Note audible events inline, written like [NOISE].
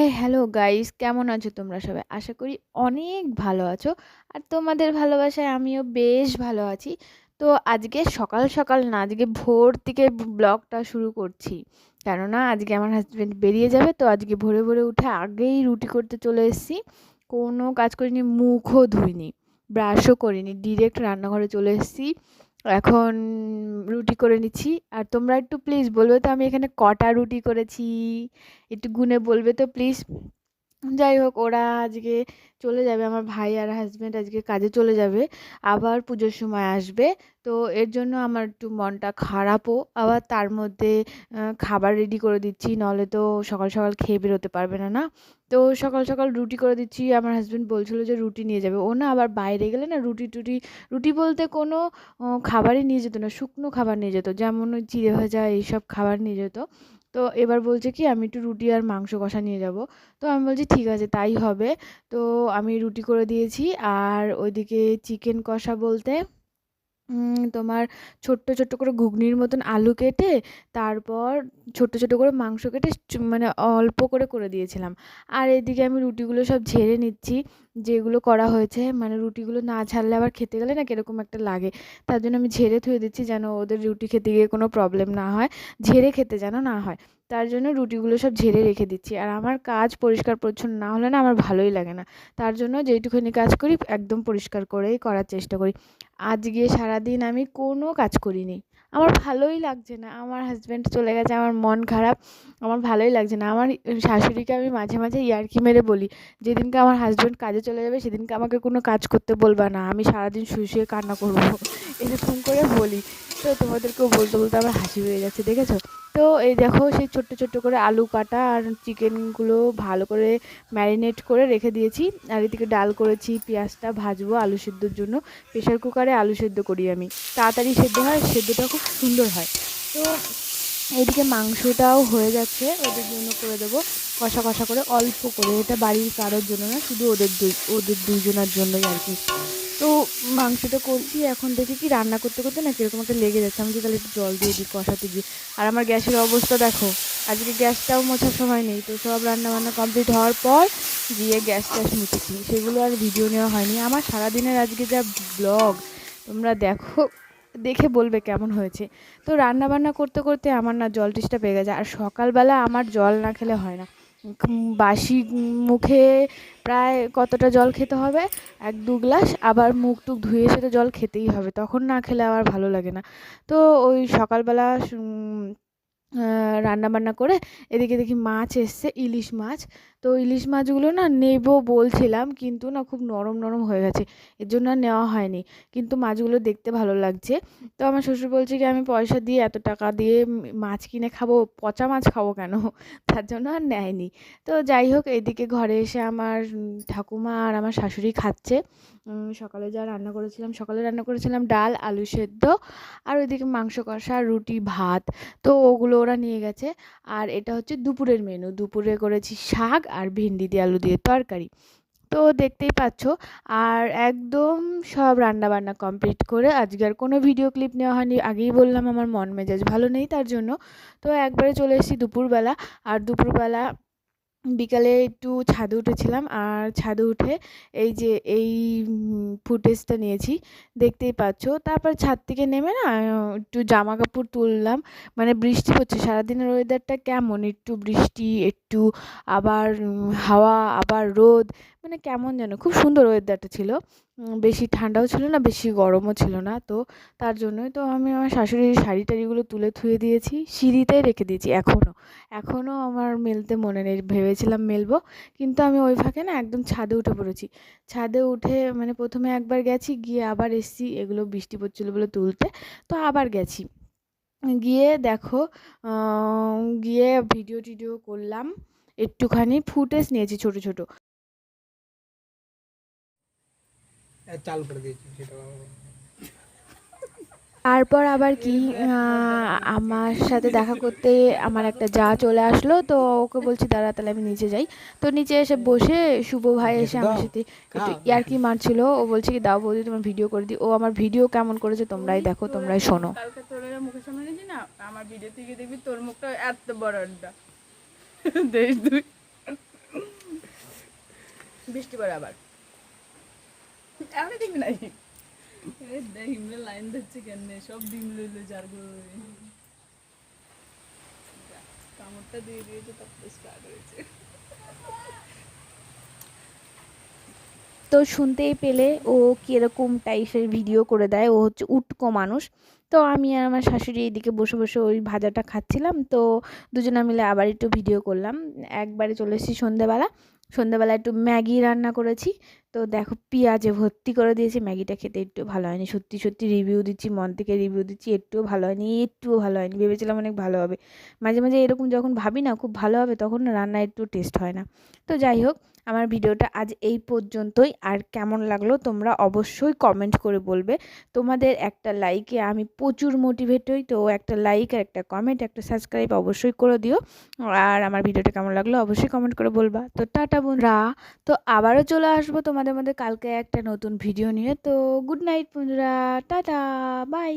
হ্যাঁ, hello guys কেমন আছো তোমরা সবাই? আশা করি অনেক ভালো আছো। আর তোমাদের ভালোবাসায় আমিও বেশ ভালো আছি। তো আজকে সকাল, সকাল না আজকে ভোর থেকে ব্লগটা শুরু করছি। কেননা আজকে আমার হাজব্যান্ড বেরিয়ে যাবে তো আজকে ভোরে, ভোরে উঠে আগেই রুটি করতে চলে এসেছি। কোনো কাজ করিনি, মুখও ধুইনি, ব্রাশও করিনি। ডিরেক্ট রান্নাঘরে চলে এসেছি। এখন রুটি করে নিচ্ছি। আর তোমরা একটু প্লিজ বলবে তো আমি এখানে কটা রুটি করেছি? একটু গুনে বলবে তো প্লিজ? যাই হোক, ওরা আজকে চলে যাবে, আমার ভাই আর হাসব্যান্ড আজকে কাজে চলে যাবে, আবার পুজোর সময় আসবে। তো এর জন্য আমার একটু মনটা খারাপও, আবার তার মধ্যে খাবার রেডি করে দিচ্ছি নাহলে তো সকাল সকাল খেয়ে বেরোতে পারবে না না? তো সকাল সকাল রুটি করে দিচ্ছি, আমার হাজব্যান্ড বলছিলো যে রুটি নিয়ে যাবে। ও না, আবার বাইরে গেলে না রুটি টুটি, রুটি বলতে কোনো খাবারই নিয়ে যেত না, শুকনো খাবার নিয়ে যেত, যেমন চিড়ে ভাজা এইসব খাবার নিয়ে যেত। তো এবার বলছে কি, আমি একটু রুটি আর মাংস কষা নিয়ে যাব। তো আমি বলছি, ঠিক আছে, তাই হবে। তো আমি রুটি করে দিয়েছি। আর ওইদিকে চিকেন কষা বলতে তোমার ছোট্ট ছোট্ট করে ঘুগনির মতন আলু কেটে, তারপর ছোট্ট ছোট্ট করে মাংস কেটে মানে অল্প করে করে দিয়েছিলাম। আর এদিকে আমি রুটিগুলো সব ঝেড়ে নিচ্ছি, যেগুলো করা হয়েছে। মানে রুটিগুলো না ঝাড়লে আবার খেতে গেলে না কীরকম একটা লাগে। তার জন্য আমি ঝেড়ে থুয়ে দিচ্ছি যেন ওদের রুটি খেতে গিয়ে কোনো প্রবলেম না হয়। ঝেড়ে খেতে যেন না হয়। তার জন্য রুটিগুলো সব ঝেড়ে রেখে দিচ্ছি। আর আমার কাজ পরিষ্কার পরিচ্ছন্ন না হলে না আমার ভালোই লাগে না। তার জন্য যেইটুখানি কাজ করি, একদম পরিষ্কার করেই করার চেষ্টা করি। আজ আজকে সারাদিন আমি কোনো কাজ করিনি। আমার ভালোই লাগছে না। আমার হাজব্যান্ড চলে গেছে, আমার মন খারাপ। আমার ভালোই লাগছে না। আমার শাশুড়িকে আমি মাঝে মাঝে ইয়ার্কি মেরে বলি, যেদিনকে আমার হাজব্যান্ড কাজে চলে যাবে, সেদিনকে আমাকে কোনো কাজ করতে বলবা না। আমি সারাদিন শুয়ে শুয়ে কান্না করব। এরকম করে বলি। তো তোমাদেরকেও বলতে বলতে আমার হাসি হয়ে যাচ্ছে, দেখেছ? তো এই দেখো, সেই ছোট্ট ছোট্ট করে আলু কাটা আর চিকেনগুলো ভালো করে ম্যারিনেট করে রেখে দিয়েছি। আর এদিকে ডাল করেছি, পেঁয়াজটা ভাজবো আলু সেদ্ধর জন্য। প্রেশার কুকারে আলু সেদ্ধ করি আমি। তাড়াতাড়ি সেদ্ধ হয়, সেদ্ধটা খুব সুন্দর হয়। তো এদিকে মাংসটাও হয়ে যাচ্ছে, ওদের জন্য করে দেবো। কষা কষা করে অল্প করে, এটা বাড়ির কারোর জন্য না, শুধু ওদের দুই ওদের দুইজনের জন্যই আর কি। তো মাংসটা করছি, এখন দেখি কি রান্না করতে করতে না কীরকম একটা লেগে যাচ্ছে। আমি তাহলে একটু জল দিয়ে দিই, কষাতে গিয়ে। আর আমার গ্যাসের অবস্থা দেখো, আজকে গ্যাসটাও মোছার সময় নেই, তো সব রান্না বান্না কমপ্লিট হওয়ার পর গিয়ে গ্যাস ট্যাস মুছেছি। সেগুলো আর ভিডিও নেওয়া হয়নি। আমার সারাদিনের আজকে যা ব্লগ তোমরা দেখো, দেখে বলবে কেমন হয়েছে। তো রান্না বান্না করতে করতে আমার না জল টিসটা পেয়ে গেছে। আর সকালবেলা আমার জল না খেলে হয় না। বাসি মুখে প্রায় কতটা জল খেতে হবে? এক দু গ্লাস, আবার মুখ টুক ধুয়ে সেটা জল খেতেই হবে। তখন না খেলে আবার ভালো লাগে না। তো ওই সকালবেলা রান্না বান্না করে এদিকে দেখি মাছ এসছে, ইলিশ মাছ। তো ইলিশ মাছগুলো না নেব বলছিলাম, কিন্তু না খুব নরম নরম হয়ে গেছে, এর জন্য আর নেওয়া হয়নি। কিন্তু মাছগুলো দেখতে ভালো লাগছে। তো আমার শ্বশুর বলছে কি, আমি পয়সা দিয়ে এত টাকা দিয়ে মাছ কিনে খাব, পচা মাছ খাব কেন? [LAUGHS] তার জন্য আর নেয়নি। তো যাই হোক, এদিকে ঘরে এসে আমার ঠাকুমা আর আমার শাশুড়ি খাচ্ছে। সকালে যা রান্না করেছিলাম, সকালে রান্না করেছিলাম ডাল, আলু সেদ্ধ, আর ওইদিকে মাংস কষা, রুটি, ভাত। তো ওগুলো ওরা নিয়ে গেছে। আর এটা হচ্ছে দুপুরের মেনু দুপুরে করেছি শাক আর ভিন্ডি দিয়ে আলু দিয়ে তরকারি। তো দেখতেই পাচ্ছ, আর একদম সব রান্না বান্না কমপ্লিট করে আজকে আর কোনো ভিডিও ক্লিপ নেওয়া হয়নি। আগেই বললাম আমার মন মেজাজ ভালো নেই তার জন্য। তো একবারে চলে এসেছি দুপুরবেলা, আর দুপুরবেলা বিকালে একটু ছাদে উঠেছিলাম আর ছাদে উঠে এই যে এই ফুটেজটা নিয়েছি, দেখতেই পাচ্ছ। তারপর ছাদ থেকে নেমে না একটু জামা কাপড় তুললাম। মানে বৃষ্টি হচ্ছে, সারাদিনের ওয়েদারটা কেমন? একটু বৃষ্টি, একটু আবার হাওয়া, আবার রোদ মানে কেমন যেন, খুব সুন্দর ওয়েদারটা ছিল। বেশি ঠান্ডাও ছিল না, বেশি গরমও ছিল না। তো তার জন্যই তো আমি আমার শাশুড়ির শাড়ি টাড়িগুলো তুলে থুয়ে দিয়েছি, সিঁড়িতেই রেখে দিয়েছি এখনও এখনও আমার মেলতে মনে নেই, ভেবেছিলাম মেলবো, কিন্তু আমি ওই ফাঁকে না একদম ছাদে উঠে পড়েছি। ছাদে উঠে মানে প্রথমে একবার গেছি, গিয়ে আবার এসছি এগুলো বৃষ্টি পড়ছিলো বলে তুলতে, তো আবার গেছি। গিয়ে দেখো গিয়ে ভিডিও টিডিও করলাম, একটুখানি ফুটেজ নিয়েছি ছোট ছোট। চাল করে দিয়েছি সেটা তারপর আবার কি আমার সাথে দেখা করতে আমার একটা যা চলে আসলো তো ওকে বলছি দাঁড়া তাহলে আমি নিচে যাই। তো নিচে এসে বসে শুভ ভাই এসে আমার সাথে একটু ইয়ার্কি মারছিল ও বলছে কি দাও বৌদি তোমার ভিডিও করে দিই। ও আমার ভিডিও কেমন করেছে তোমরাই দেখো তোমরাই শোনো। মুখের সামনে না? আমার ভিডিও থেকে দেখবি তোর মুখটা এত বড় দেখ তুই বৃষ্টি পড়ে আবার। তো শুনতেই পেলে ও কীরকম টাইপের ভিডিও করে দেয়। ও হচ্ছে উটকো মানুষ। তো আমি আর আমার শাশুড়ি এইদিকে বসে বসে ওই ভাজাটা খাচ্ছিলাম। তো দুজনে মিলে আবার একটু ভিডিও করলাম। একবারে চলে এসেছি সন্ধেবেলা। সন্ধেবেলা একটু ম্যাগি রান্না করেছি। তো দেখো পেঁয়াজে ভর্তি করে দিয়েছি। ম্যাগিটা খেতে একটু ভালো হয়নি। সত্যি সত্যি রিভিউ দিচ্ছি, মন থেকে রিভিউ দিচ্ছি। একটুও ভালো হয়নি, একটুও ভালো হয়নি। ভেবেছিলাম অনেক ভালো হবে। মাঝে মাঝে এরকম যখন ভাবি না খুব ভালো হবে, তখন রান্না একটু টেস্ট হয় না। তো যাই হোক আমার ভিডিওটা আজ এই পর্যন্তই। আর কেমন লাগল তোমরা অবশ্যই কমেন্ট করে বলবে। তোমাদের একটা লাইকে আমি প্রচুর মোটিভেট হই, তো একটা লাইক আর একটা কমেন্ট একটা সাবস্ক্রাইব অবশ্যই করে দিও। আর আমার ভিডিওটা কেমন লাগল অবশ্যই কমেন্ট করে বলবা। তো টাটা বন্ধুরা। তো আবারও চলে আসব তোমাদের মধ্যে। কালকে একটা নতুন ভিডিও নিয়ে। তো গুড নাইট বন্ধুরা। টাটা। বাই